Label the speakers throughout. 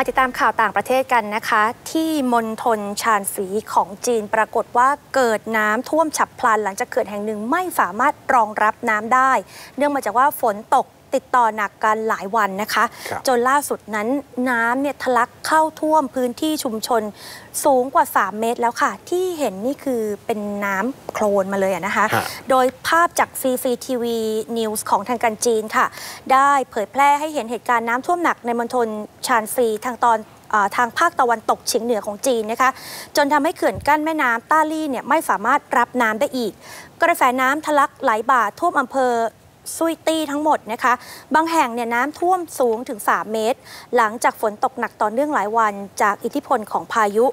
Speaker 1: มาติดตามข่าวต่างประเทศกันนะคะ ที่มณฑลชานสีของจีนปรากฏว่าเกิดน้ำท่วมฉับพลัน หลังจากเขื่อนแห่งหนึ่งไม่สามารถรองรับน้ำได้ เนื่องมาจากว่าฝนตก ติดต่อหนักกันหลายวันนะคะ
Speaker 2: ครับ
Speaker 1: จนล่าสุดนั้นน้ำเนี่ยทะลักเข้าท่วมพื้นที่ชุมชนสูงกว่า 3 เมตรแล้วค่ะ ที่เห็นนี่คือเป็นน้ำโคลนมาเลยอะนะคะ
Speaker 2: ฮะ
Speaker 1: โดยภาพจาก CCTV News ของทางการจีนค่ะ ได้เผยแพร่ให้เห็นเหตุการณ์น้ำท่วมหนักในมณฑลชานซีทางตอนเออทางภาคตะวันตกเฉียงเหนือของจีนนะคะ จนทำให้เขื่อนกั้นแม่น้ำต้าลี่เนี่ยไม่สามารถรับน้ำได้อีก กระแสน้ำทะลักไหลบ่าท่วมอำเภอ ซุยตี้ทั้งหมดนะคะ บางแห่งเนี่ยน้ำท่วมสูงถึง 3 เมตร หลังจากฝนตกหนักต่อเนื่องหลายวันจากอิทธิพลของพายุ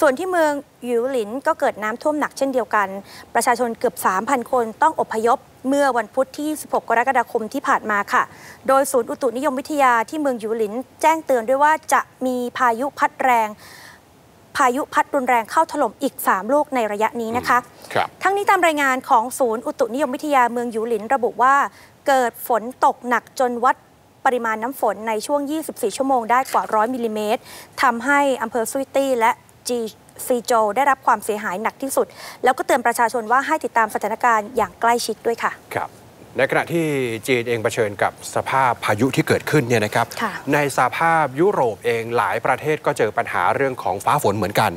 Speaker 1: ส่วนที่เมืองหยูหลินก็เกิดน้ำท่วมหนักเช่นเดียวกัน ประชาชนเกือบ 3,000 คนต้องอพยพเมื่อวันพุธที่ 16 กรกฎาคมที่ผ่านมาค่ะ โดยศูนย์อุตุนิยมวิทยาที่เมืองหยูหลิน แจ้งเตือนด้วยว่าจะมีพายุพัดแรง พายุพัดรุนแรงเข้าถล่มอีก 3 ลูกในระยะนี้นะคะ
Speaker 2: ครับ
Speaker 1: ทั้งนี้ตามรายงานของศูนย์อุตุนิยมวิทยาเมืองหยูหลินระบุว่า เกิดฝนตกหนักจนวัดปริมาณน้ำฝนในช่วง 24 ชั่วโมงได้กว่า 100 มิลลิเมตรทำให้อำเภอซุยตี้และจีซีโจวได้รับความเสียหายหนักที่สุด แล้วก็เตือนประชาชนว่าให้ติดตามสถานการณ์อย่างใกล้ชิดด้วยค่ะ
Speaker 2: ครับ ในขณะที่จีนเองเผชิญกับสภาพพายุที่เกิดขึ้นเนี่ยนะครับ
Speaker 1: ค่ะ
Speaker 2: ในสภาพยุโรปเองหลายประเทศก็เจอปัญหาเรื่องของฟ้าฝนเหมือนกัน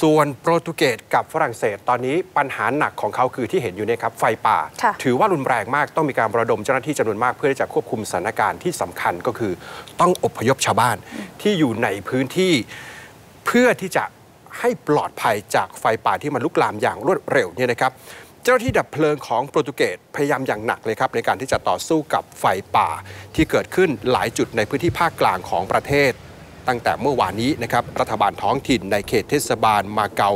Speaker 2: ส่วนโปรตุเกสกับฝรั่งเศสตอนนี้ปัญหาหนักของเขาคือที่เห็นอยู่เนี่ยครับไฟป่า
Speaker 1: ค่ะ
Speaker 2: ถือว่ารุนแรงมากต้องมีการระดมเจ้าหน้าที่จำนวนมากเพื่อที่จะควบคุมสถานการณ์ที่สำคัญก็คือ ต้องอพยพชาวบ้านที่อยู่ในพื้นที่เพื่อที่จะให้ปลอดภัยจากไฟป่าที่มันลุกลามอย่างรวดเร็วเนี่ยนะครับเจ้าหน้าที่ดับเพลิงของโปรตุเกสพยายามอย่างหนักเลยครับในการที่จะต่อสู้กับไฟป่าที่เกิดขึ้นหลายจุดในพื้นที่ภาคกลางของประเทศ ตั้งแต่เมื่อวานนี้นะครับรัฐบาลท้องถิ่นในเขตเทศบาลมาเกา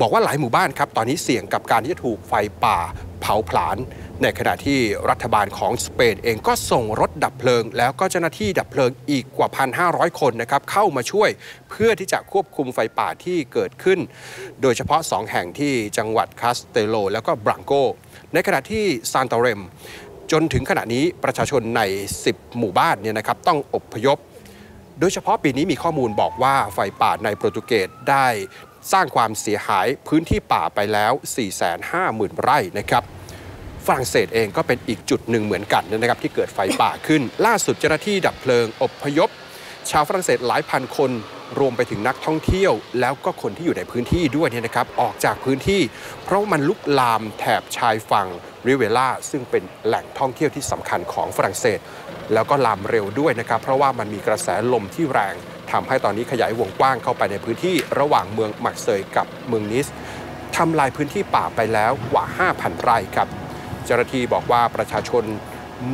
Speaker 2: บอกว่าหลายหมู่บ้านครับตอนนี้เสี่ยงกับการที่จะถูกไฟป่าเผาผลาญ ในขณะที่รัฐบาลของสเปนเองก็ส่งรถดับเพลิง แล้วก็เจ้าหน้าที่ดับเพลิงอีกกว่า 1,500 คนนะครับเข้ามาช่วยเพื่อที่จะควบคุมไฟป่าที่เกิดขึ้น โดยเฉพาะ 2 แห่งที่จังหวัดคาสเตโล แล้วก็บรังโก ในขณะที่ซานตาเรม จนถึงขณะนี้ประชาชนใน 10 หมู่บ้านเนี่ยนะครับต้องอพยพ โดยเฉพาะปีนี้มีข้อมูลบอกว่าไฟป่าในโปรตุเกสได้สร้างความเสียหายพื้นที่ป่าไปแล้ว 450,000 ไร่นะครับ ฝรั่งเศสเองก็เป็นอีกจุดหนึ่งเหมือนกันนะครับที่เกิดไฟป่าขึ้น ล่าสุดเจ้าหน้าที่ดับเพลิงอบพยพ ชาวฝรั่งเศสหลายพันคนรวมไปถึงนักท่องเที่ยว แล้วก็คนที่อยู่ในพื้นที่ด้วยเนี่ยนะครับออกจากพื้นที่ เพราะมันลุกลามแถบชายฝั่งริเวล่าซึ่งเป็นแหล่งท่องเที่ยวที่สำคัญของฝรั่งเศส แล้วก็ลามเร็วด้วยนะครับ เพราะว่ามันมีกระแสลมที่แรงทำให้ตอนนี้ขยายวงกว้างเข้าไปในพื้นที่ระหว่างเมืองมักเซยกับเมืองนิสทำลายพื้นที่ป่าไปแล้วกว่า 5,000 ไร่ครับ เจ้าหน้าที่บอกว่าประชาชน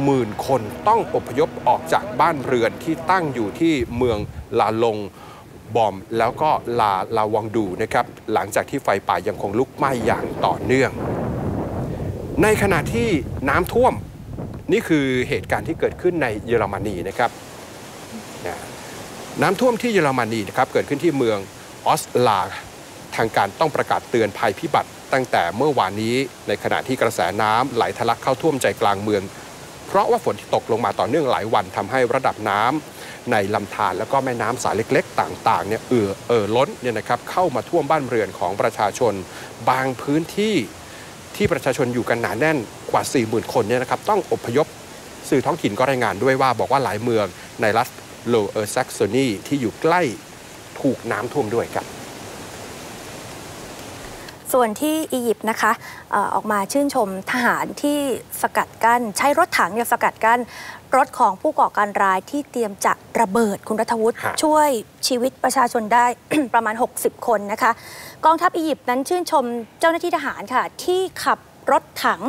Speaker 2: หมื่นคนต้องอพยพออกจากบ้านเรือนที่ตั้งอยู่ที่เมืองลาลงบอมแล้วก็ลาลาวังดูนะครับ หลังจากที่ไฟป่ายังคงลุกไหม้อย่างต่อเนื่อง ในขณะที่น้ำท่วมนี่คือเหตุการณ์ที่เกิดขึ้นในเยอรมนีนะครับน้ำท่วมที่เยอรมนีนะครับเกิดขึ้นที่เมืองออสลาทางการต้องประกาศเตือนภัยพิบัติ ตั้งแต่เมื่อวานนี้ในขณะที่กระแสน้ำไหลทะลักเข้าท่วมใจกลางเมือง เพราะว่าฝนที่ตกลงมาต่อเนื่องหลายวันทำให้ระดับน้ำในลำธารแล้วก็แม่น้ำสายเล็ก ๆ ต่างๆเนี่ยเอ่อเอ่อล้นเนี่ยนะครับเข้ามาท่วมบ้านเรือนของประชาชน บางพื้นที่ที่ประชาชนอยู่กันหนาแน่นกว่า 40,000 คนเนี่ยนะครับต้องอพยพสื่อท้องถิ่นก็รายงานด้วยว่าบอกว่าหลายเมืองในรัฐโลเออร์แซกโซนีที่อยู่ใกล้ถูกน้ำท่วมด้วยครับ
Speaker 1: ส่วนที่อียิปต์นะคะเอ่อออกมาชื่นชมทหารที่สกัดกัน้น ใช้รถถังเนี่ยสกัดกั้นรถของผู้ก่อการร้ายที่เตรียมจะระเบิดคุณรัฐวุฒิ
Speaker 2: ฮะ
Speaker 1: ช่วยชีวิตประชาชนได้ ประมาณ 60 คนนะคะ กองทัพอียิปต์นั้นชื่นชมเจ้าหน้าที่ทหารค่ะ ที่ขับรถถัง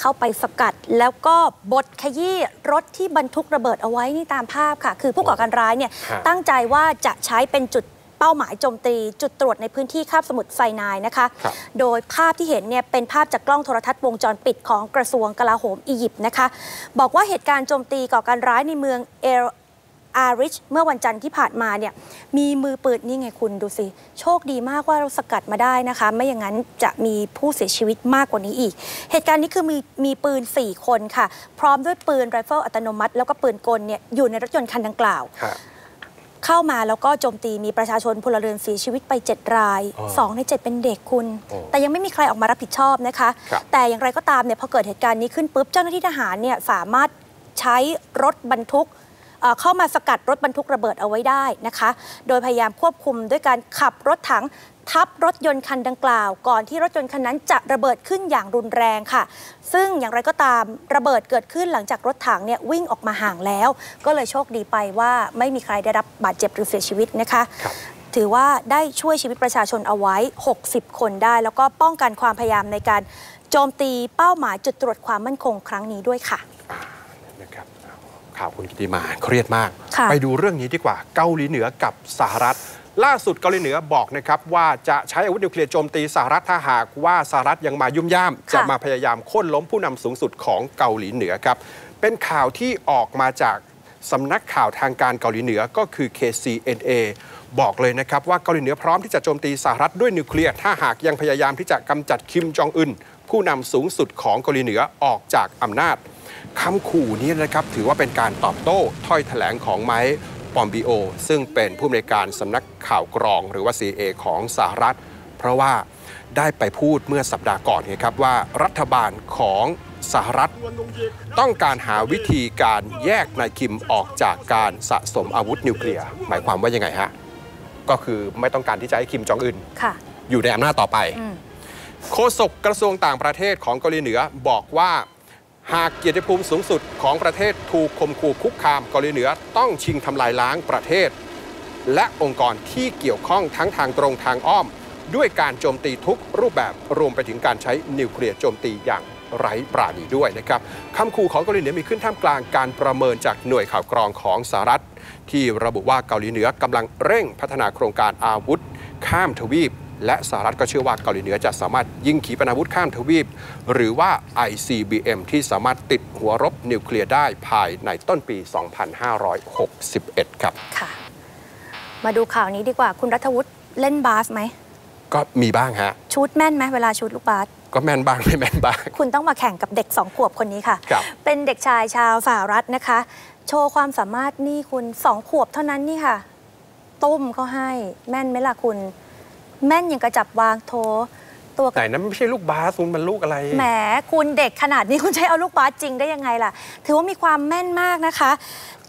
Speaker 1: เข้าไปสกัด แล้วก็บดขยี้รถที่บรรทุกระเบิดเอาไว้นี่ตามภาพค่ะ คือผู้ก่อการร้ายเนี่ย
Speaker 2: ฮะ
Speaker 1: ตั้งใจว่าจะใช้เป็นจุดเป้าหมายโจมตีจุดตรวจในพื้นที่คาบสมุทรไซนายนะคะ
Speaker 2: ครับ
Speaker 1: โดยภาพที่เห็นเนี่ยเป็นภาพจากกล้องโทรทัศน์วงจรปิดของกระทรวงกลาโหมอียิปต์นะคะ บอกว่าเหตุการณ์โจมตีก่อการร้ายในเมืองเอลอาริชเมื่อวันจันทร์ที่ผ่านมาเนี่ยมีมือปืนนี่ไงคุณดูสิ โชคดีมากว่าเราสกัดมาได้นะคะ ไม่อย่างนั้นจะมีผู้เสียชีวิตมากกว่านี้อีก เหตุการณ์นี้คือมีมีปืน 4 คนค่ะ พร้อมด้วยปืนไรเฟิลอัตโนมัติ แล้วก็ปืนกลเนี่ยอยู่ในรถยนต์คันดังกล่าว
Speaker 2: ฮะ
Speaker 1: เข้ามาแล้วก็โจมตีมีประชาชนพลเรือนเสียชีวิตไป 7 ราย
Speaker 2: อ๋อ
Speaker 1: 2ใน 7 เป็นเด็กคุณ
Speaker 2: โอ้
Speaker 1: แต่ยังไม่มีใครออกมารับผิดชอบนะคะ
Speaker 2: ครับ
Speaker 1: แต่อย่างไรก็ตามเนี่ยพอเกิดเหตุการณ์นี้ขึ้นปุ๊บเจ้าหน้าที่ทหารเนี่ยสามารถใช้รถบรรทุกเอ่อเข้ามาสกัดรถบรรทุกระเบิดเอาไว้ได้นะคะ โดยพยายามควบคุมด้วยการขับรถถัง ทับรถยนต์คันดังกล่าว ก่อนที่รถยนต์คันนั้นจะระเบิดขึ้นอย่างรุนแรงค่ะ ซึ่งอย่างไรก็ตามระเบิดเกิดขึ้นหลังจากรถถังเนี่ยวิ่งออกมาห่างแล้ว ก็เลยโชคดีไปว่าไม่มีใครได้รับบาดเจ็บหรือเสียชีวิตนะคะ
Speaker 2: ครับ
Speaker 1: ถือว่าได้ช่วยชีวิตประชาชนเอาไว้ 60 คนได้ แล้วก็ป้องกันความพยายามในการโจมตีเป้าหมายจุดตรวจความมั่นคงครั้งนี้ด้วยค่ะ
Speaker 2: นะครับข่าวคุณกิติมาเครียดมาก
Speaker 1: ค่ะ
Speaker 2: ไปดูเรื่องนี้ดีกว่า เกาหลีเหนือกับสหรัฐ ล่าสุดเกาหลีเหนือบอกนะครับว่าจะใช้อาวุธนิวเคลียร์โจมตีสหรัฐถ้าหากว่าสหรัฐยังมายุ่มย่าม จะมาพยายามโค่นล้มผู้นำสูงสุดของเกาหลีเหนือครับ เป็นข่าวที่ออกมาจากสำนักข่าวทางการเกาหลีเหนือก็คือ KCNA บอกเลยนะครับว่าเกาหลีเหนือพร้อมที่จะโจมตีสหรัฐด้วยนิวเคลียร์ถ้าหากยังพยายามที่จะกำจัดคิมจองอึนผู้นำสูงสุดของเกาหลีเหนือออกจากอำนาจคำขู่นี้นะครับถือว่าเป็นการตอบโต้ถ้อยแถลงของไมค์ ปอมบิโอ ซึ่งเป็นผู้อำนวยการสำนักข่าวกรอง หรือว่า CIA ของสหรัฐ เพราะว่าได้ไปพูดเมื่อสัปดาห์ก่อนไงครับว่ารัฐบาลของสหรัฐ ต้องการหาวิธีการแยกนายคิมออกจากการสะสมอาวุธนิวเคลียร์หมายความว่ายังไงฮะ ก็คือไม่ต้องการที่จะให้คิมจองอึน
Speaker 1: ค่ะ
Speaker 2: อยู่ในอำนาจต่อไป
Speaker 1: อืม
Speaker 2: โฆษกกระทรวงต่างประเทศของเกาหลีเหนือบอกว่า หากเกียรติภูมิสูงสุดของประเทศถูกข่มขู่คุกคามเกาหลีเหนือต้องชิงทำลายล้างประเทศ และองค์กรที่เกี่ยวข้องทั้งทางตรงทางอ้อม ด้วยการโจมตีทุกรูปแบบรวมไปถึงการใช้นิวเคลียร์โจมตีอย่างไร้ปราณีด้วยนะครับคำขู่ของเกาหลีเหนือมีขึ้นท่ามกลางการประเมินจากหน่วยข่าวกรองของสหรัฐ ที่ระบุว่าเกาหลีเหนือกำลังเร่งพัฒนาโครงการอาวุธ ข้ามทวีป และสหรัฐก็เชื่อว่าเกาหลีเหนือจะสามารถยิงขีปนาวุธข้ามทวีป หรือว่า ICBM ที่สามารถติดหัวรบนิวเคลียร์ได้ภายในต้นปี 2561 ครับ
Speaker 1: ค่ะ มาดูข่าวนี้ดีกว่าคุณรัฐวุฒิเล่นบาสไหม
Speaker 2: ก็มีบ้างฮะ
Speaker 1: ชูดแม่นไหมเวลาชูดลูกบาส
Speaker 2: ก็แม่นบ้างไม่แม่นบ้าง
Speaker 1: คุณต้องมาแข่งกับเด็กสองขวบคนนี้ค่ะ
Speaker 2: ครับ
Speaker 1: เป็นเด็กชายชาวสหรัฐนะคะ โชว์ความสามารถนี่คุณสองขวบเท่านั้นนี่ค่ะตุ้มเขาให้แม่นไหมล่ะคุณ แม่นอย่างกระจับวางโทตัว
Speaker 2: ไหนนั้นไม่ใช่ลูกบาสคุณมันลูกอะไร
Speaker 1: แหมคุณเด็กขนาดนี้คุณใช้เอาลูกบาสจริงได้ยังไงล่ะ ถือว่ามีความแม่นมากนะคะ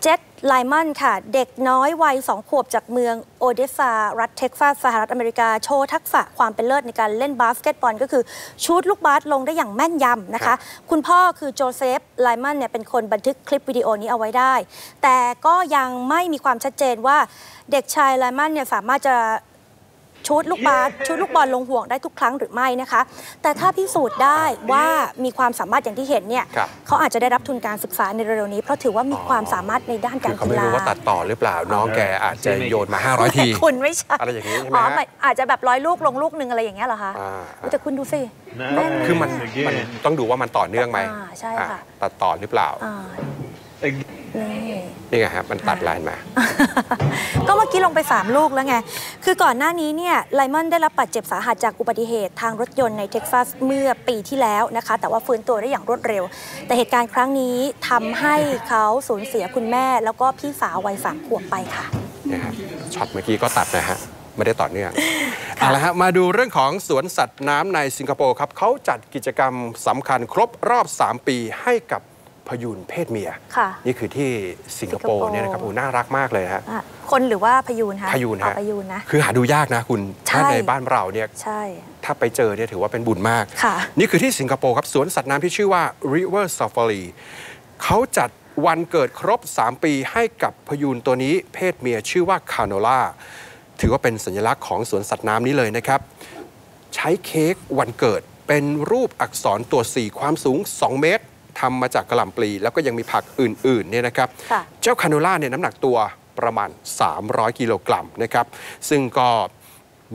Speaker 1: เจ t ไลมอนค่ะ เด็กน้อยวัยสองขวบจากเมืองโอเดสซารัฐเท็กซัสสหรัฐอเมริกา โชว์ทักษะความเป็นเลิศในการเล่นบาสเกตบอลก็คือชูดลูกบาสลงได้อย่างแม่นยำนะ
Speaker 2: ครั
Speaker 1: คะ
Speaker 2: บ
Speaker 1: คุณพ่อคือโจเซฟไลมอนเนี่ยเป็นคนบันทึกคลิปวิดีโอนี้เอาไว้ได้ แต่ก็ยังไม่มีความชัดเจนว่าเด็กชายไลมอนเนี่ยสามารถจะ ชุดลูกบาสชุดลูกบอลลงห่วงได้ทุกครั้งหรือไม่นะคะ แต่ถ้าพิสูจน์ได้ว่ามีความสามารถอย่างที่เห็นเนี่ย
Speaker 2: ครับ
Speaker 1: เขาอาจจะได้รับทุนการศึกษาในเร็วๆนี้ เพราะถือว่ามีความสามารถในด้าน
Speaker 2: คื
Speaker 1: กา
Speaker 2: อ
Speaker 1: ร
Speaker 2: เขา
Speaker 1: กี
Speaker 2: ไม่
Speaker 1: ฬา
Speaker 2: รู้ว่าตัดต่อหรือเปล่าน้องแกอาจจะโยนมา 500 ที
Speaker 1: คุณไม่ใช่
Speaker 2: อะไรอย่างนี้ใช่ไหม
Speaker 1: อ๋อ
Speaker 2: ฮะ
Speaker 1: ไม่อาจจะแบบร้อยลูกลงลูกหนึ่งอะไรอย่างเงี้ยเหรอคะ
Speaker 2: อ่า
Speaker 1: อุ๊ยแต่คุณดูสิแม่น
Speaker 2: คือมันมันต้องดูว่ามันต่อเนื่องไหม
Speaker 1: อ่าใช่ค่ะ
Speaker 2: อ่ตัดต่อหรือเปล่า
Speaker 1: อ่า นี่
Speaker 2: นี่ไงฮะมันตัดลายมา
Speaker 1: ก็เมื่อกี้ลงไป 3 ลูกแล้วไง คือก่อนหน้านี้เนี่ยไลมอนได้รับบาดเจ็บสาหัสจากอุบัติเหตุทางรถยนต์ในเท็กซัสเมื่อปีที่แล้วนะคะ แต่ว่าฟื้นตัวได้อย่างรวดเร็ว แต่เหตุการณ์ครั้งนี้ทำให้เขาสูญเสียคุณแม่ แล้วก็พี่สาววัยสามขวบไปค่ะ
Speaker 2: นะฮะช็อตเมื่อกี้ก็ตัดนะฮะไม่ได้ต่อเนื่องเอาละฮะมาดูเรื่องของสวนสัตว์น้ำในสิงคโปร์ครับเขาจัดกิจกรรมสำคัญครบรอบ 3 ปีให้กับ พยูนเพศเมีย
Speaker 1: ค่ะ
Speaker 2: นี่คือที่สิงคโปร์
Speaker 1: สิงคโปร์
Speaker 2: เนี่ยนะครับโอ้น่ารักมากเลยฮะ
Speaker 1: อะคนหรือว่าพยูนคะ
Speaker 2: พยูน
Speaker 1: อ๋อ
Speaker 2: ฮะ
Speaker 1: พยูนนะ
Speaker 2: คือหาดูยากนะคุณ
Speaker 1: ใช่
Speaker 2: ถ้าในบ้านเราเนี่ย
Speaker 1: ใช่
Speaker 2: ถ้าไปเจอเนี่ยถือว่าเป็นบุญมาก
Speaker 1: ค่ะ
Speaker 2: นี่คือที่สิงคโปร์ครับสวนสัตว์น้ำที่ชื่อว่า River Safari เขาจัดวันเกิดครบ 3 ปีให้กับพยูนตัวนี้เพศเมียชื่อว่าคาโนล่าถือว่าเป็นสัญลักษณ์ของสวนสัตว์น้ำนี้เลยนะครับ ใช้เค้กวันเกิดเป็นรูปอักษรตัว 4 ความสูง 2 เมตร ทำมาจากกระหล่ำปลีแล้วก็ยังมีผักอื่นๆเนี่ยนะครับ
Speaker 1: ค่ะ
Speaker 2: เจ้าคาโนล่าเนี่ยน้ำหนักตัวประมาณ 300 กิโลกรัมนะครับ ซึ่งก็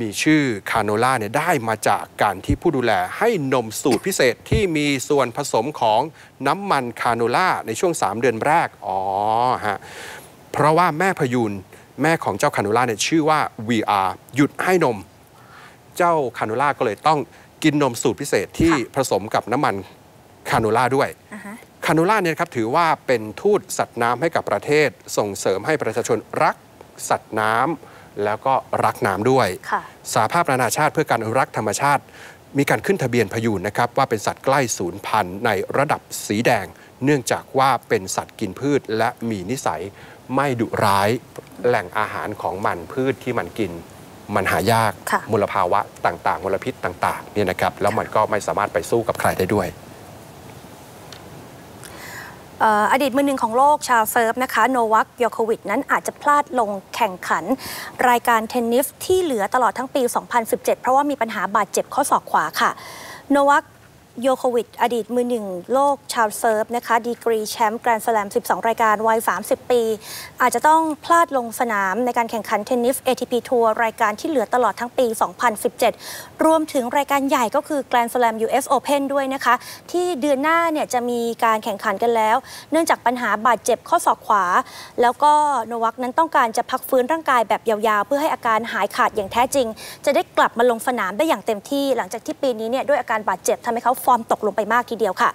Speaker 2: มีชื่อคาโนล่าเนี่ยได้มาจากการที่ผู้ดูแลให้นมสูตรพิเศษที่มีส่วนผสมของน้ำมันคาโนล่าในช่วง 3 เดือนแรก อ๋อฮะ เพราะว่าแม่พยูนแม่ของเจ้าคาโนล่าเนี่ยชื่อว่า VR หยุดให้นม เจ้าคาโนล่าก็เลยต้องกินนมสูตรพิเศษที่ผสมกับน้ำมัน คาโนล่าด้วย
Speaker 1: อ่าฮะ
Speaker 2: คาโนล่าเนี่ยนะครับถือว่าเป็นทูตสัตว์น้ำให้กับประเทศ ส่งเสริมให้ประชาชนรักสัตว์น้ำแล้วก็รักน้ำด้วย
Speaker 1: ค่ะ
Speaker 2: สาภาพนานาชาติเพื่อการอนุรักษ์ธรรมชาติ มีการขึ้นทะเบียนพยูนนะครับว่าเป็นสัตว์ใกล้สูญพันธุ์ในระดับสีแดง เนื่องจากว่าเป็นสัตว์กินพืชและมีนิสัยไม่ดุร้ายแหล่งอาหารของมันพืชที่มันกินมันหายาก
Speaker 1: ค่ะ
Speaker 2: มลภาวะต่างๆ มลพิษต่างๆเนี่ยนะครับ แล้วมันก็ไม่สามารถไปสู้กับใครได้ด้วย
Speaker 1: เอดีตมือหนึ่งของโลกชาวเซิร์ฟนะคะโนวัคโยโควิดนั้นอาจจะพลาดลงแข่งขัน รายการเทนนิสที่เหลือตลอดทั้งปี 2017 เพราะว่ามีปัญหาบาดเจ็บข้อศอกขวาค่ะ โนวัค โยโควิด อดีตมือหนึ่งโลกชาวเซิร์ฟนะคะ ดีกรีแชมป์แกรนด์สแลม 12 รายการวัย 30 ปี อาจจะต้องพลาดลงสนามในการแข่งขันเทนนิส ATP ทัวร์รายการที่เหลือตลอดทั้งปี 2017 รวมถึงรายการใหญ่ก็คือ Grand Slam US Open ด้วยนะคะ ที่เดือนหน้าเนี่ยจะมีการแข่งขันกันแล้ว เนื่องจากปัญหาบาดเจ็บข้อศอกขวา แล้วก็โนวัคนั้นต้องการจะพักฟื้นร่างกายแบบยาวๆ เพื่อให้อาการหายขาดอย่างแท้จริง จะได้กลับมาลงสนามได้อย่างเต็มที่ หลังจากที่ปีนี้เนี่ยด้วยอาการบาดเจ็บทำให้เขาฟอร์มตกลงไปมากทีเดียวค่ะ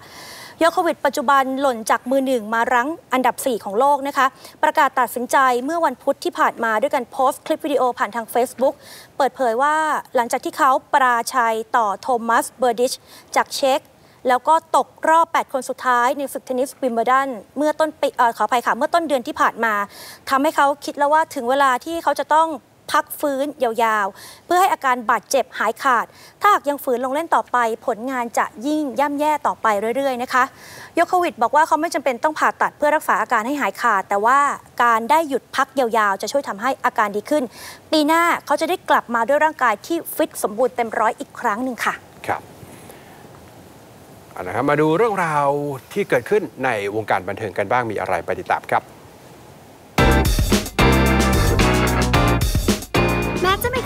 Speaker 1: โยโควิดปัจจุบันหล่นจากมือหนึ่งมารั้งอันดับ 4 ของโลกนะคะ ประกาศตัดสินใจเมื่อวันพุธที่ผ่านมาด้วยการโพสต์คลิปวิดีโอผ่านทาง Facebook เปิดเผยว่าหลังจากที่เขาปราชัยต่อโทมัสเบอร์ดิชจากเช็กแล้วก็ตกรอบ 8 คนสุดท้ายในศึกเทนนิสวิมเบลดันเมื่อต้นปีเออขออภัยค่ะ เมื่อต้นเดือนที่ผ่านมาทำให้เขาคิดแล้วว่าถึงเวลาที่เขาจะต้อง พักฟื้นยาวๆ เพื่อให้อาการบาดเจ็บหายขาด ถ้าหากยังฝืนลงเล่นต่อไป ผลงานจะยิ่งย่ำแย่ต่อไปเรื่อยๆนะคะโยโควิดบอกว่าเขาไม่จำเป็นต้องผ่าตัดเพื่อรักษาอาการให้หายขาด แต่ว่าการได้หยุดพักยาวๆ จะช่วยทำให้อาการดีขึ้น ปีหน้าเขาจะได้กลับมาด้วยร่างกายที่ฟิตสมบูรณ์เต็มร้อยอีกครั้งหนึ่งค่ะ
Speaker 2: ครับเอาละครับมาดูเรื่องราวที่เกิดขึ้นในวงการบันเทิงกันบ้างมีอะไรไปติดตามครับ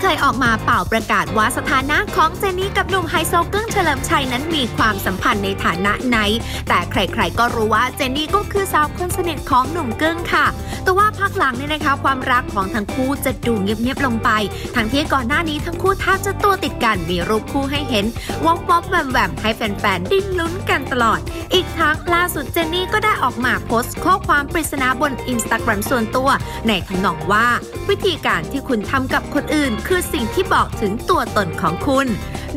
Speaker 3: เคยออกมาเป่าประกาศว่าสถานะของเจนี่กับหนุ่มไฮโซกึ้งเฉลิมชัยนั้นมีความสัมพันธ์ในฐานะไหน แต่ใครๆก็รู้ว่าเจนี่ก็คือสาวคนสนิทของหนุ่มกึ้งค่ะ แต่ว่าพักหลังเนี่ยนะคะความรักของทั้งคู่จะดูเงียบๆลงไป ทั้งที่ก่อนหน้านี้ทั้งคู่แทบจะตัวติดกันมีรูปคู่ให้เห็นวอปวอปแวมแวมให้แฟนๆดิ้นลุ้นกันตลอด อีกทั้งล่าสุดเจนนี่ก็ได้ออกมาโพสต์ข้อความปริศนาบนอินสตาแกรมส่วนตัว ในทำนองว่า วิธีการที่คุณทำกับคนอื่นคือสิ่งที่บอกถึงตัวตนของคุณ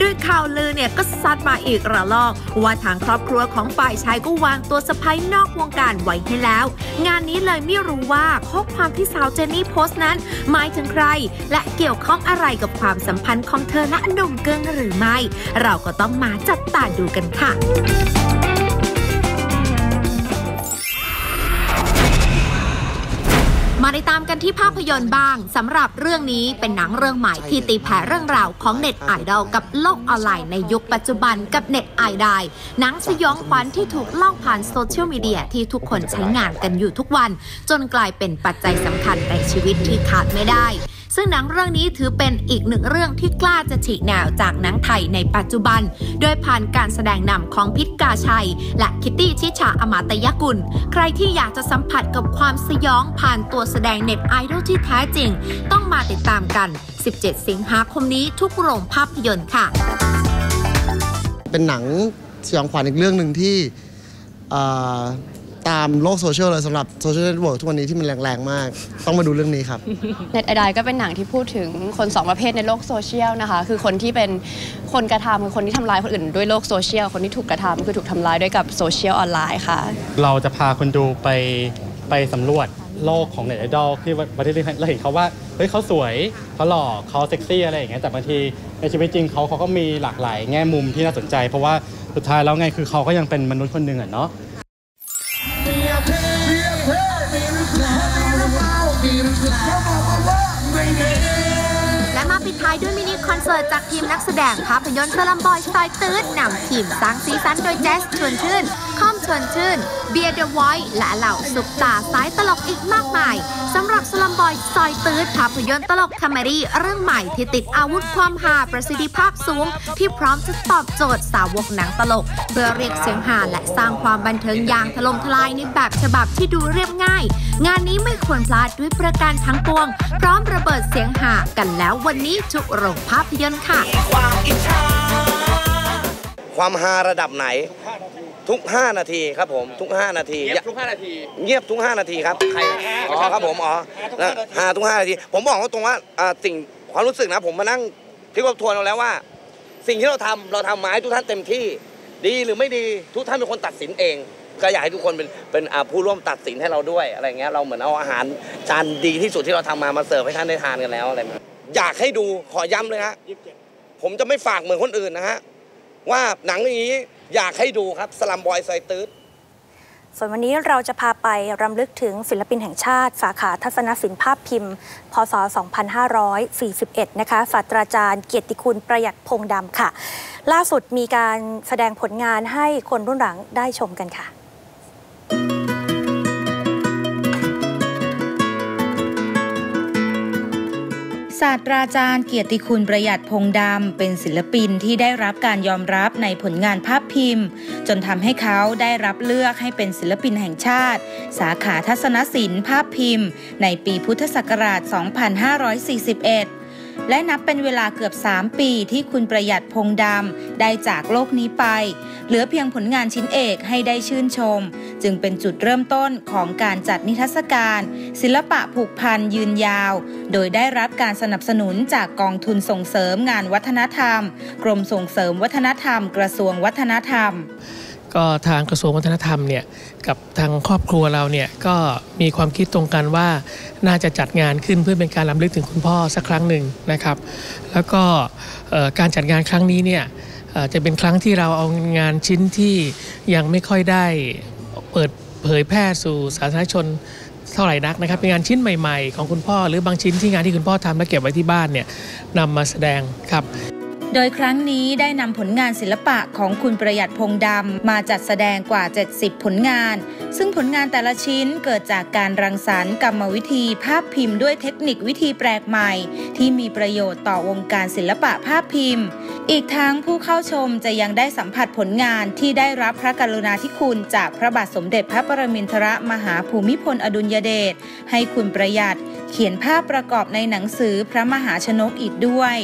Speaker 3: ด้วยข่าวลือเนี่ยก็ซัดมาอีกระลอก ว่าทางครอบครัวของฝ่ายชายก็วางตัวสะพ้ยนอกวงการไว้ให้แล้ว งานนี้เลยไม่รู้ว่าข้อความที่สาวเจนนี่โพสต์นั้น หมายถึงใคร และเกี่ยวข้องอะไรกับความสัมพันธ์ของเธอและหนุ่มเกิงหรือไม่ เราก็ต้องมาจับตาดูกันค่ะ มาติดตามกันที่ภาพยนตร์บ้างสำหรับเรื่องนี้เป็นหนังเรื่องใหม่ที่ตีแผ่เรื่องราวของเน็ตไอดอลกับโลกออนไลน์ในยุคปัจจุบันกับเน็ตไอดอลหนังสยองขวัญที่ถูกเล่าผ่านโซเชียลมีเดียที่ทุกคนใช้งานกันอยู่ทุกวัน จนกลายเป็นปัจจัยสำคัญในชีวิตที่ขาดไม่ได้ ซึ่งหนังเรื่องนี้ถือเป็นอีกหนึ่งเรื่องที่กล้าจะฉีกแนวจากหนังไทยในปัจจุบัน โดยผ่านการแสดงนำของพิษกาชัย และคิตตี้ชิชาอมาตยกุล ใครที่อยากจะสัมผัสกับความสยองผ่านตัวแสดงเน็ตไอดอลที่แท้จริง ต้องมาติดตามกัน 17 สิงหาคมนี้ทุกโรงภาพยนตร์ค่ะ
Speaker 4: เป็นหนังสยองขวัญอีกเรื่องหนึ่งที่ ตามโลกโซเชียลเลยสำหรับโซเชียลเน็ตเวิร์กทุกวันนี้ที่มันแรงๆมาก ต้องมาดูเรื่องนี้ครับ
Speaker 5: เน็ตไอดก็เป็นหนังที่พูดถึงคนสองประเภทในโลกโซเชียลนะคะ คือคนที่เป็นคนกระทำคือคนที่ทำร้ายคนอื่นด้วยโลกโซเชียล คนที่ถูกกระทำคือถูกทำร้ายด้วยกับโซเชียลออนไลน์ค่ะ
Speaker 6: เราจะพาคนดูไปไปสำรวจโลกของเน็ตไอดอลที่ประเทศเราเห็นเขาว่าเฮ้ยเขาสวยเขาหล่อเขาเซ็กซี่อะไรอย่างเงี้ยแต่บางทีในชีวิตจริงเขาเขาก็มีหลากหลายแง่มุมที่น่าสนใจ เพราะว่าสุดท้ายแล้วไงคือเขาก็ยังเป็นมนุษย์คนหนึ่งอะเนาะ
Speaker 3: และ เสิร์ตจากทีมนักแสดงภาพยนตร์สลัมบอยสไตล์ตื้นนำทีมสร้างสีสันโดยแจสชวนชื่น คอมชวนชื่น เบียร์เดอะไวท์และเหล่าซุปตาสายตลกอีกมากมายสำหรับสลัมบอยซอยตื้นภาพยนตร์ตลกคอมเมดี้เรื่องใหม่ที่ติดอาวุธความฮาประสิทธิภาพสูง ที่พร้อมจะตอบโจทย์สาวกหนังตลก เพื่อเรียกเสียงฮาและสร้างความบันเทิงอย่างถล่มทลายในแบบฉบับที่ดูเรียบง่ายงานนี้ไม่ควรพลาดด้วยประการทั้งปวง พร้อมระเบิดเสียงฮากันแล้ววันนี้ทุกโรงภาพยนตร์ค่ะ
Speaker 7: ความฮาระดับไหน ทุก 5 นาทีครับผมทุก 5 นาที
Speaker 2: เงียบทุก 5 นาที
Speaker 7: เงียบทุก 5 นาทีครับใครอ๋อครับผมอ๋อหาทุก 5 นาที ผมบอกว่าตรงว่าอ่าสิ่งความรู้สึกนะผมมานั่งคิดว่าทวนเอาแล้วว่า สิ่งที่เราทำเราทำมาให้ทุกท่านเต็มที่ ดีหรือไม่ดีทุกท่านเป็นคนตัดสินเอง ก็อยากให้ทุกคนเป็นเป็นผู้ร่วมตัดสินให้เราด้วยอะไรเงี้ยเราเหมือนเอาอาหารจานดีที่สุดที่เราทำมามาเสิร์ฟให้ท่านได้ทานกันแล้วอะไรแบบนี้อยากให้ดูขอย้ำเลยฮะผมจะไม่ฝากเหมือนคนอื่นนะฮะว่าหนังอย่างนี้อยากให้ดูครับสลัมบอยไซตืด
Speaker 1: ส่วนวันนี้เราจะพาไปรำลึกถึงศิลปินแห่งชาติ สาขาทัศนศิลป์ภาพพิมพ์ พศ 2541 นะคะ ศาสตราจารย์เกียรติคุณประหยัดพงดำค่ะ ล่าสุดมีการแสดงผลงานให้คนรุ่นหลังได้ชมกันค่ะ
Speaker 8: ศาสตราจารย์เกียรติคุณประหยัดพงดำเป็นศิลปินที่ได้รับการยอมรับในผลงานภาพพิมพ์ จนทำให้เขาได้รับเลือกให้เป็นศิลปินแห่งชาติ สาขาทัศนศิลป์ภาพพิมพ์ ในปีพุทธศักราช 2541 และนับเป็นเวลาเกือบ 3 ปีที่คุณประหยัดพงดำได้จากโลกนี้ไป เหลือเพียงผลงานชิ้นเอกให้ได้ชื่นชม จึงเป็นจุดเริ่มต้นของการจัดนิทรรศการ ศิลปะผูกพันยืนยาว โดยได้รับการสนับสนุนจากกองทุนส่งเสริมงานวัฒนธรรม กรมส่งเสริมวัฒนธรรม กระทรวงวัฒนธรรม
Speaker 9: ก็ทางกระทรวงวัฒนธรรมเนี่ยกับทางครอบครัวเราเนี่ยก็มีความคิดตรงกันว่าน่าจะจัดงานขึ้นเพื่อเป็นการรำลึกถึงคุณพ่อสักครั้งหนึ่งนะครับ แล้วก็การจัดงานครั้งนี้เนี่ยจะเป็นครั้งที่เราเอางานชิ้นที่ยังไม่ค่อยได้เปิดเผยแพร่สู่สาธารณชนเท่าไหร่นักนะครับเป็นงานชิ้นใหม่ ๆ ของคุณพ่อ หรือบางชิ้นที่งานที่คุณพ่อทำและเก็บไว้ที่บ้านเนี่ยนำมาแสดงครับ
Speaker 8: โดยครั้งนี้ได้นำผลงานศิลปะของคุณประหยัดพงดำมาจัดแสดงกว่า 70 ผลงาน ซึ่งผลงานแต่ละชิ้นเกิดจากการรังสรรค์กรรมวิธีภาพพิมพ์ด้วยเทคนิควิธีแปลกใหม่ ที่มีประโยชน์ต่อวงการศิลปะภาพพิมพ์ อีกทั้งผู้เข้าชมจะยังได้สัมผัสผลงานที่ได้รับพระกรุณาธิคุณจากพระบาทสมเด็จพระปรมินทรมหาภูมิพลอดุลยเดชให้คุณประหยัด เขียนภาพประกอบในหนังสือพระมหาชนกอีกด้วย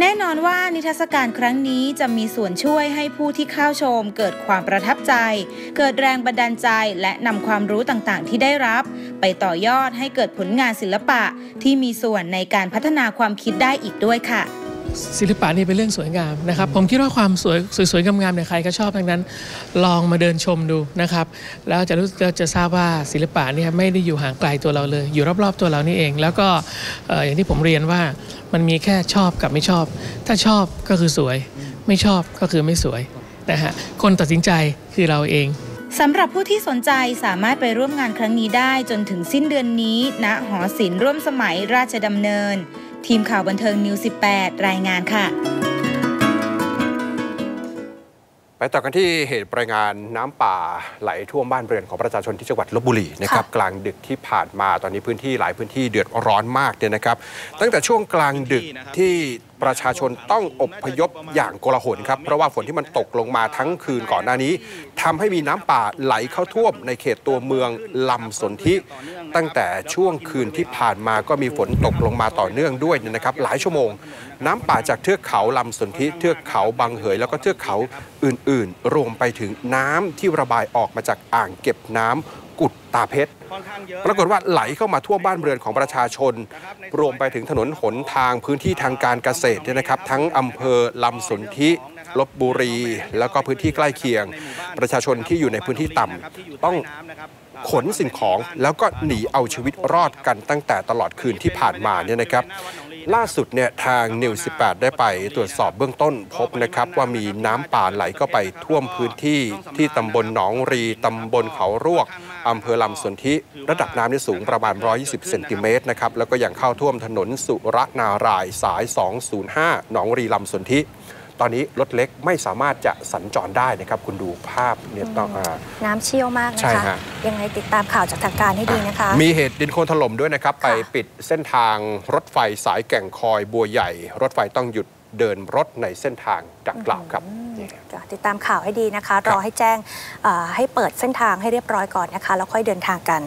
Speaker 8: แน่นอนว่านิทรรศการครั้งนี้จะมีส่วนช่วยให้ผู้ที่เข้าชม เกิดความประทับใจ เกิดแรงบันดาลใจ และนำความรู้ต่างๆ ที่ได้รับ ไปต่อยอดให้เกิดผลงานศิลปะที่มีส่วนในการพัฒนาความคิดได้อีกด้วยค่ะ
Speaker 9: ศิลปะนี่เป็นเรื่องสวยงามนะครับ ผมคิดว่าความสวยสวยๆงามๆเนี่ยใครก็ชอบทั้งนั้น ลองมาเดินชมดูนะครับ แล้วจะรู้จะจะทราบว่าศิลปะเนี่ยไม่ได้อยู่ห่างไกลตัวเราเลย อยู่รอบๆตัวเรานี่เอง แล้วก็เอ่ออย่างที่ผมเรียนว่ามันมีแค่ชอบกับไม่ชอบ ถ้าชอบก็คือสวย ไม่ชอบก็คือไม่สวยนะฮะคนตัดสินใจคือเราเอง
Speaker 8: สำหรับผู้ที่สนใจสามารถไปร่วมงานครั้งนี้ได้จนถึงสิ้นเดือนนี้ณหอศิลป์ร่วมสมัยราชดำเนิน ทีมข่าวบันเทิงนิว 18 รายงานค่ะ
Speaker 2: ไปต่อกันที่เหตุรายงานน้ำป่าไหลท่วมบ้านเรือนของประชาชนที่จังหวัดลบบุรีนะครับกลางดึกที่ผ่านมาตอนนี้พื้นที่หลายพื้นที่เดือดร้อนมากเนี่ยนะครับ ตั้งแต่ช่วงกลางดึกที่ประชาชนต้องอบพยพอย่างโกลาหลครับ เพราะว่าฝนที่มันตกลงมาทั้งคืนก่อนหน้านี้ทำให้มีน้ำป่าไหลเข้าท่วมในเขตตัวเมืองลำสนธิตั้งแต่ช่วงคืนที่ผ่านมาก็มีฝนตกลงมาต่อเนื่องด้วยนะครับ หลายชั่วโมง น้ำป่าจากเทือกเขาลำสนธิเทือกเขาบางเหย แล้วก็เทือกเขาอื่น ๆ รวมไปถึงน้ำที่ระบายออกมาจากอ่างเก็บน้ำ กุดตาเพชร ปรากฏว่าไหลเข้ามาท่วมบ้านเรือนของประชาชน รวมไปถึงถนนหนทางพื้นที่ทางการเกษตรเนี่ยนะครับ ทั้งอำเภอลำสนธิลบบุรี แล้วก็พื้นที่ใกล้เคียง ประชาชนที่อยู่ในพื้นที่ต่ำต้องขนสิ่งของแล้วก็หนีเอาชีวิตรอดกันตั้งแต่ตลอดคืนที่ผ่านมาเนี่ยนะครับ ล่าสุดเนี่ยทางนิว18 ได้ไปตรวจสอบเบื้องต้นพบนะครับว่ามีน้ำป่าไหลเข้าไปท่วมพื้นที่ที่ตำบลหนองรีตำบลเขารวกอำเภอลำสนธิระดับน้ำนี่สูงประมาณ 120 เซนติเมตรนะครับแล้วก็ยังเข้าท่วมถนนสุรนารายสาย 205 หนองรีลำสนธิ ตอนนี้รถเล็กไม่สามารถจะสัญจรได้นะครับ คุณดูภาพเนี่ยต้องอา
Speaker 1: น้ำเชี่ยวมากนะ
Speaker 2: ใช่
Speaker 1: คะ
Speaker 2: ฮะ
Speaker 1: ยังไงติดตามข่าวจากทางการให้ดีนะคะ
Speaker 2: มีเหตุดินโคลนถล่มด้วยนะครับ ไปปิดเส้นทางรถไฟสายแก่งคอยบัวใหญ่ รถไฟต้องหยุดเดินรถในเส้นทางดังกล่าวครับนี่
Speaker 1: ก็ ติดตามข่าวให้ดีนะคะ รอให้แจ้งเอ่อให้เปิดเส้นทางให้เรียบร้อยก่อนนะคะ แล้วค่อยเดินทางกัน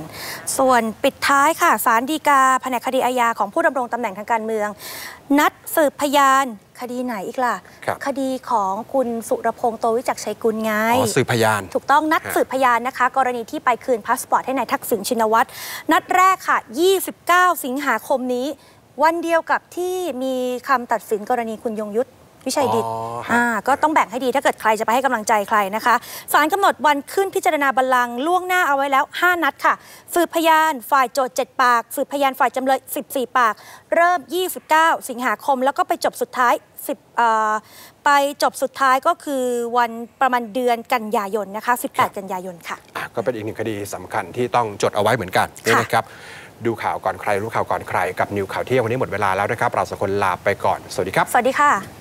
Speaker 1: ส่วนปิดท้ายค่ะศาลฎีกาแผนกคดีอาญาของผู้ดำรงตำแหน่งทางการเมือง นัดสืบพยานคดีไหนอีกล่ะ
Speaker 2: ครับ
Speaker 1: คดีของคุณสุรพงษ์โตวิจักรชัยกุลไง
Speaker 2: อ๋อสืบพยาน
Speaker 1: ถูกต้องนัด
Speaker 2: ฮะ
Speaker 1: สืบพยานนะคะ กรณีที่ไปคืนพาสปอร์ตให้นายทักษิณชินวัตรนัดแรกค่ะ 29 สิงหาคมนี้ วันเดียวกับที่มีคำตัดสินกรณีคุณยงยุทธ วิชัยดิต
Speaker 2: อ๋อฮะ
Speaker 1: อ่าก็ต้องแบ่งให้ดีถ้าเกิดใครจะไปให้กำลังใจใครนะคะศาลกำหนดวันขึ้นพิจารณาบัลลังก์ล่วงหน้าเอาไว้แล้ว 5 นัดค่ะสืบพยานฝ่ายโจทย์ 7 ปากสืบพยานฝ่ายจำเลย 14 ปาก เริ่ม 29 สิงหาคม แล้วก็ไปจบสุดท้าย10เอ่อไปจบสุดท้ายก็คือวันประมาณเดือนกันยายนนะคะ 18 กันยายนค่ะ
Speaker 2: อะก็เป็นอีกหนึ่งคดีสำคัญที่ต้องจดเอาไว้เหมือนกันนี่นะครับ ดูข่าวก่อนใครรู้ข่าวก่อนใคร กับนิวข่าวเที่ยงวันนี้หมดเวลาแล้วนะครับ เราสองคนลาไปก่อน สวัสดีครับ
Speaker 1: สวัสดีค่ะ